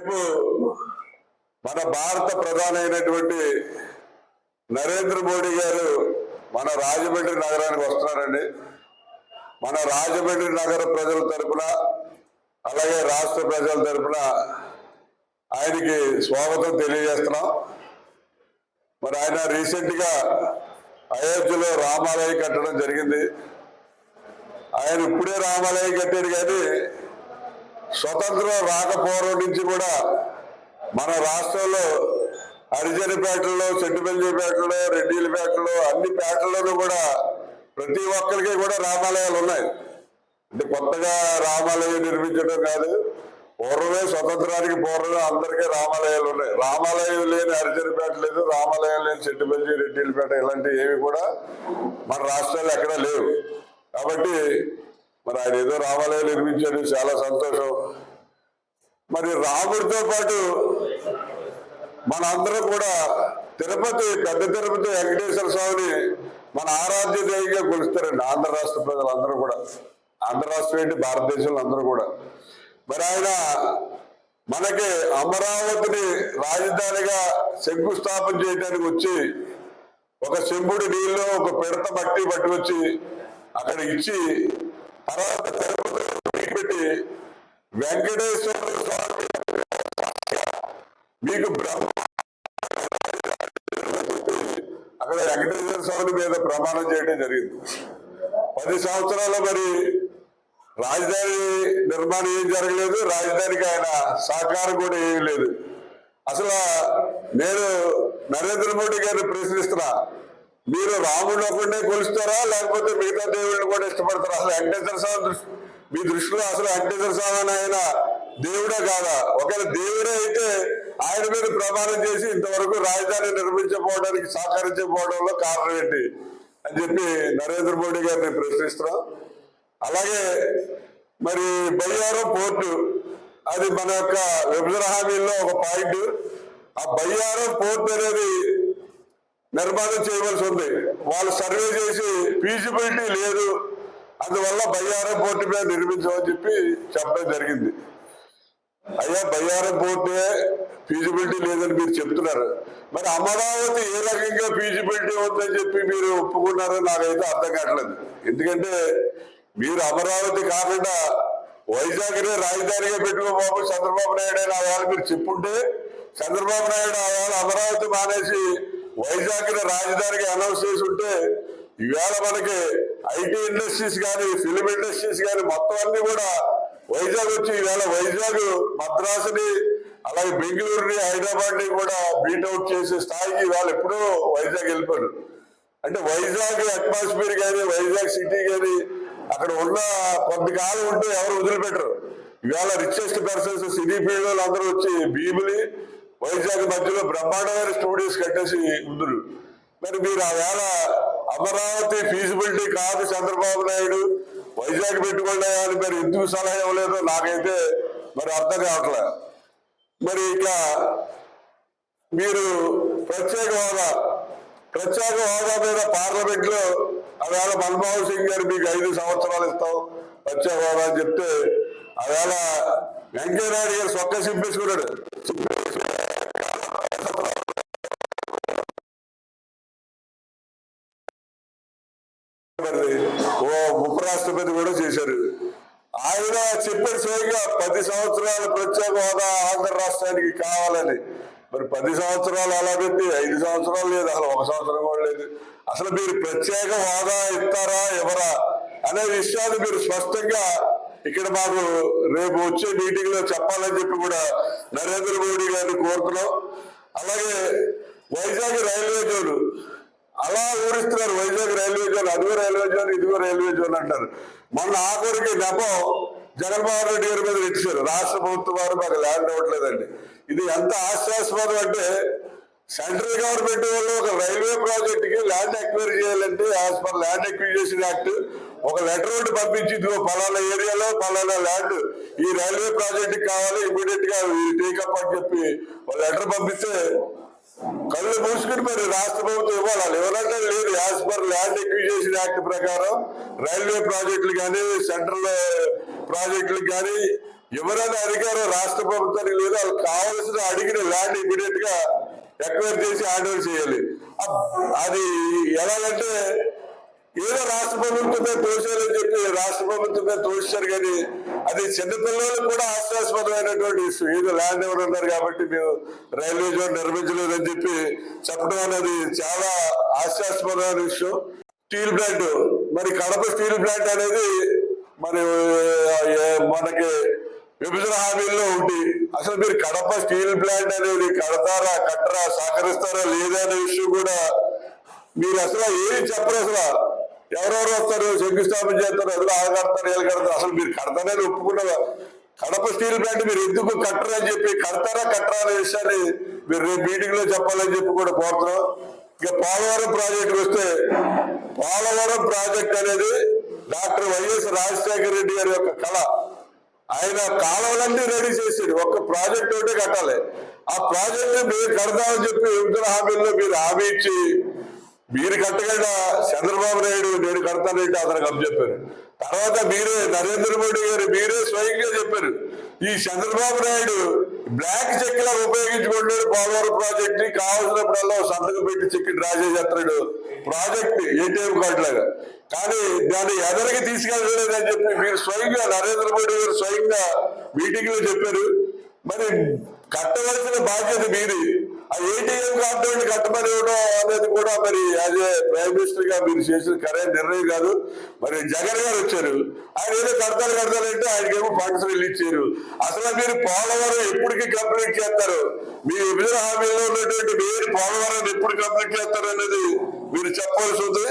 వైపు మన భారత ప్రధాని అయినటువంటి నరేంద్ర మోడీ గారు మన రాజమండ్రి నగరానికి వస్తున్నారండి. మన రాజమండ్రి నగర ప్రజల తరపున అలాగే రాష్ట్ర ప్రజల తరపున ఆయనకి స్వాగతం తెలియజేస్తున్నాం. మరి ఆయన రీసెంట్గా అయోధ్యలో రామాలయం కట్టడం జరిగింది. ఆయన ఇప్పుడే రామాలయం కట్టాడు కానీ స్వతంత్రం రాకపోవడం నుంచి కూడా మన రాష్ట్రంలో హరిజనపేటలో చెట్టుపల్లిపేటలో రెడ్డిలపేటలో అన్ని పేటల్లోనూ కూడా ప్రతి ఒక్కరికి కూడా రామాలయాలు ఉన్నాయి. అంటే కొత్తగా రామాలయం నిర్మించడం కాదు పూర్వమే స్వతంత్రానికి పూర్వమే అందరికీ రామాలయాలు ఉన్నాయి. రామాలయం లేని హరిజనపేట లేదు రామాలయం లేని చెట్టుపల్లి రెడ్డిలపేట ఇలాంటివి ఏవి కూడా మన రాష్ట్రాలు ఎక్కడా లేవు. కాబట్టి మరి ఆయన ఏదో రామాలయం నిర్మించాడు చాలా సంతోషం. మరి రాముడితో పాటు మనందరం కూడా తిరుపతి పెద్ద తిరుపతి వెంకటేశ్వర స్వామిని మన ఆరాధ్య దేవిగా కొలుస్తారండి ఆంధ్ర రాష్ట్ర ప్రజలందరూ కూడా. ఆంధ్ర రాష్ట్రం ఏంటి? భారతదేశంలో అందరూ కూడా. మరి ఆయన మనకి అమరావతిని రాజధానిగా శంకుస్థాపన చేయడానికి వచ్చి ఒక చెంబుడి నీళ్ళు ఒక పిడత మట్టి పట్టుకొచ్చి అక్కడ ఇచ్చి తర్వాత పెట్టి వెంకటేశ్వర స్వామి మీకు బ్రహ్మ అక్కడ వెంకటేశ్వర స్వామి మీద ప్రమాణం చేయడం జరిగింది. పది సంవత్సరాల మరి రాజధాని నిర్మాణం ఏం జరగలేదు రాజధానికి ఆయన సహకారం కూడా ఏమీ లేదు. అసలు నేను నరేంద్ర మోడీ గారిని ప్రశ్నిస్తున్నా మీరు రాముడు ఒకటే కొలుస్తారా? లేకపోతే మిగతా దేవుడిని కూడా ఇష్టపడతారా? అసలు వెంకటేశ్వర స్వామి మీ దృష్టిలో అసలు వెంకటేశ్వర స్వామి అని ఆయన దేవుడే కాదా? ఒకవేళ దేవుడే అయితే ఆయన మీద ప్రమాణం చేసి ఇంతవరకు రాజధాని నిర్మించకపోవడానికి సహకరించకపోవడంలో కారణం ఏంటి? అని చెప్పి నరేంద్ర మోడీ గారిని ప్రశ్నిస్తున్నాం. అలాగే మరి బయ్యారం పోర్టు అది మన యొక్క విభజన హామీల్లో ఒక పాయింట్. ఆ బయ్యారం పోర్ట్ అనేది నిర్మాణం చేయవలసి ఉంది. వాళ్ళు సర్వే చేసి ఫీజిబిలిటీ లేదు. అందువల్ల బయ్యారం పోర్టు మీద నిర్మించమని చెప్పి చెప్పడం జరిగింది. అయ్యా బయ్యారం పోర్టే ఫీజిబిలిటీ లేదని మీరు చెప్తున్నారు. మరి అమరావతి ఏ రకంగా ఫీజిబిలిటీ ఉందని చెప్పి మీరు ఒప్పుకున్నారో నాకైతే అర్థం కావట్లేదు. ఎందుకంటే మీరు అమరావతి కాకుండా వైజాగ్నే రాజధానిగా పెట్టుకోబాబు చంద్రబాబు నాయుడు అని ఆ మీరు చెప్పుంటే చంద్రబాబు నాయుడు ఆ అమరావతి మానేసి వైజాగ్ రాజధానిగా అనౌన్స్ చేసి ఉంటే ఈవేళ మనకి ఐటీ ఇండస్ట్రీస్ కానీ ఫిలిం ఇండస్ట్రీస్ కానీ మొత్తం అన్ని కూడా వైజాగ్ వచ్చి ఈవేళ వైజాగ్ మద్రాసుని అలాగే బెంగళూరుని హైదరాబాద్ని కూడా బీట్అవుట్ చేసే స్థాయికి ఇవాళ ఎప్పుడూ వైజాగ్ వెళ్ళిపోయారు అంటే వైజాగ్ అట్మాస్ఫియర్ కానీ వైజాగ్ సిటీ కానీ అక్కడ ఉన్న కొంతకాలం ఉంటే ఎవరు వదిలిపెట్టరు. ఇవాళ రిచెస్ట్ పర్సన్స్ సినీ ఫీల్డ్ వాళ్ళు అందరూ వచ్చి భీములి వైజాగ్ మధ్యలో బ్రహ్మాండమైన స్టూడియోస్ కట్టేసి ఉందరు. మరి మీరు ఆ వేళ అమరావతి ఫీజిబిలిటీ కాదు చంద్రబాబు నాయుడు వైజాగ్ పెట్టుకోండి అని మరి ఎందుకు సలహా ఇవ్వలేదో నాకైతే మరి అర్థం కావట్లే. మరి ఇంకా మీరు ప్రత్యేక హోదా ప్రత్యేక హోదా మీద పార్లమెంట్లో ఆవేళ మన్మోహన్ సింగ్ గారు మీకు ఐదు సంవత్సరాలు ఇస్తాం ప్రత్యేక హోదా అని చెప్తే ఆవేళ వెంకయ్యనాయుడు గారు సొక్క సింపేసుకున్నాడు. ఆయన చెప్పాడు స్వయంగా పది సంవత్సరాల ప్రత్యేక హోదా ఆంధ్ర రాష్ట్రానికి కావాలని. మరి పది సంవత్సరాలు అలా పెట్టి ఐదు సంవత్సరాలు లేదు అసలు ఒక సంవత్సరం కూడా లేదు. అసలు మీరు ప్రత్యేక హోదా ఇస్తారా ఎవరా అనే విషయాన్ని మీరు స్పష్టంగా ఇక్కడ మాకు రేపు వచ్చే మీటింగ్లో చెప్పాలని చెప్పి కూడా నరేంద్ర మోడీ గారిని కోరుతున్నాం. అలాగే వైజాగ్ రైల్వే జోన్ అలా ఊరిస్తున్నారు వైజాగ్ రైల్వే జోన్ అదిగో రైల్వే జోన్ ఇదిగో రైల్వే జోన్ అంటారు. మొన్న ఆఖరికి నెపం జగన్మోహన్ రెడ్డి గారి మీద ఇచ్చారు రాష్ట్ర ప్రభుత్వం వారు మాకు ల్యాండ్ ఇవ్వట్లేదండి. ఇది ఎంత ఆశ్వాసపదం అంటే సెంట్రల్ గవర్నమెంట్ వాళ్ళు ఒక రైల్వే ప్రాజెక్ట్కి ల్యాండ్ ఎక్వైర్ చేయాలంటే as per land acquisition act ఒక లెటర్ ఒకటి పంపించి పలానా ఏరియాలో పలానా ల్యాండ్ ఈ రైల్వే ప్రాజెక్ట్ కావాలి ఇమీడియట్గా టేకప్ అని చెప్పి ఒక లెటర్ పంపిస్తే కళ్ళు మూసుకుని మరి రాష్ట్ర ప్రభుత్వం ఇవ్వాలి. ఎవరంటే లేదు. As per land acquisition act ప్రకారం రైల్వే ప్రాజెక్టులు కానీ సెంట్రల్ ప్రాజెక్టులు కానీ ఎవరైనా అధికారం రాష్ట్ర ప్రభుత్వానికి లేదు వాళ్ళు కావాల్సిన అడిగిన ల్యాండ్ ఇమీడియట్గా ఎక్వైర్ చేసి హ్యాండ్ చేయాలి. అది ఎలాగంటే ఏదో రాష్ట్ర ప్రభుత్వమే తోసారని చెప్పి రాష్ట్ర ప్రభుత్వమే తోసారు కానీ అది చిన్నపిల్లలకు కూడా హాస్యాస్పదమైనటువంటి ఇష్యూ. ఏదో ల్యాండ్ ఎవరు ఉన్నారు కాబట్టి మేము రైల్వే జోన్ నిర్మించలేదని చెప్పి చెప్పడం అనేది చాలా హాస్యాస్పదమైన విషయం. స్టీల్ ప్లాంట్ మరి కడప స్టీల్ ప్లాంట్ అనేది మరి మనకి విభజన హామీల్లో ఉంది అసలు మీరు కడప స్టీల్ ప్లాంట్ అనేది కడతారా కట్టరా సహకరిస్తారా లేదా అనే విషయం కూడా మీరు అసలు ఏమి చెప్పరు అసలు. ఎవరెవరు వస్తారు శంకుస్థాపన చేస్తారు అసలు ఆ కడతారు వీళ్ళు కడతారు అసలు మీరు కడతారని ఒప్పుకున్న కడప స్టీల్ ప్లాంట్ మీరు ఎందుకు కట్టరు అని చెప్పి కడతారా కట్టరా అనే విషయాన్ని మీరు రేపు మీటింగ్లో చెప్పాలని చెప్పి కూడా కోరుతున్నాం. ఇక పోలవరం ప్రాజెక్ట్ వస్తే పోలవరం ప్రాజెక్ట్ అనేది doctor Y S Rajasekhara Reddy గారి యొక్క కళ. ఆయన కాలువలన్నీ రెడీ చేసాడు. ఒక్క ప్రాజెక్ట్ ఒకటే కట్టాలి. ఆ ప్రాజెక్ట్ మీరు కడతామని చెప్పి విభజన హామీల్లో మీరు హామీ ఇచ్చి మీరు కట్టకుండా చంద్రబాబు నాయుడు నేను కడతానంటే అతనికి అప్పచెప్పారు. తర్వాత మీరే నరేంద్ర మోడీ గారు మీరే స్వయంగా చెప్పారు. ఈ చంద్రబాబు నాయుడు బ్లాక్ చెక్ లా ఉపయోగించుకుంటాడు పోలవరం ప్రాజెక్ట్ని కావాల్సినప్పుడల్లా సంతకం పెట్టి చెక్ డ్రా చేసేస్తాడు ప్రాజెక్ట్ ఏటీఎం కార్డు లాగా. కానీ దాన్ని ఎదరికి తీసుకెళ్ళలేదని చెప్పి మీరు స్వయంగా నరేంద్ర మోడీ గారు స్వయంగా మీటింగ్లో చెప్పారు. మరి కట్టవలసిన బాధ్యత మీది. ఏటీఎం కార్డు కట్టమని ఇవ్వడం అనేది కూడా మరి అదే ప్రైమ్ మినిస్టర్గా మీరు చేసిన కరెంట్ నిర్ణయం కాదు. మరి జగన్ గారు వచ్చారు. ఆయన ఏదో కడతారు కడతారంటే ఆయనకేమో ఫండ్స్ ఇచ్చారు అసలు మీరు పోలవరం ఎప్పటికి కంప్లీట్ చేస్తారు? మీ విభజన హామీలో ఉన్నటువంటి మీరు పోలవరం ఎప్పుడు కంప్లీట్ చేస్తారు అనేది మీరు చెప్పవలసి ఉంది?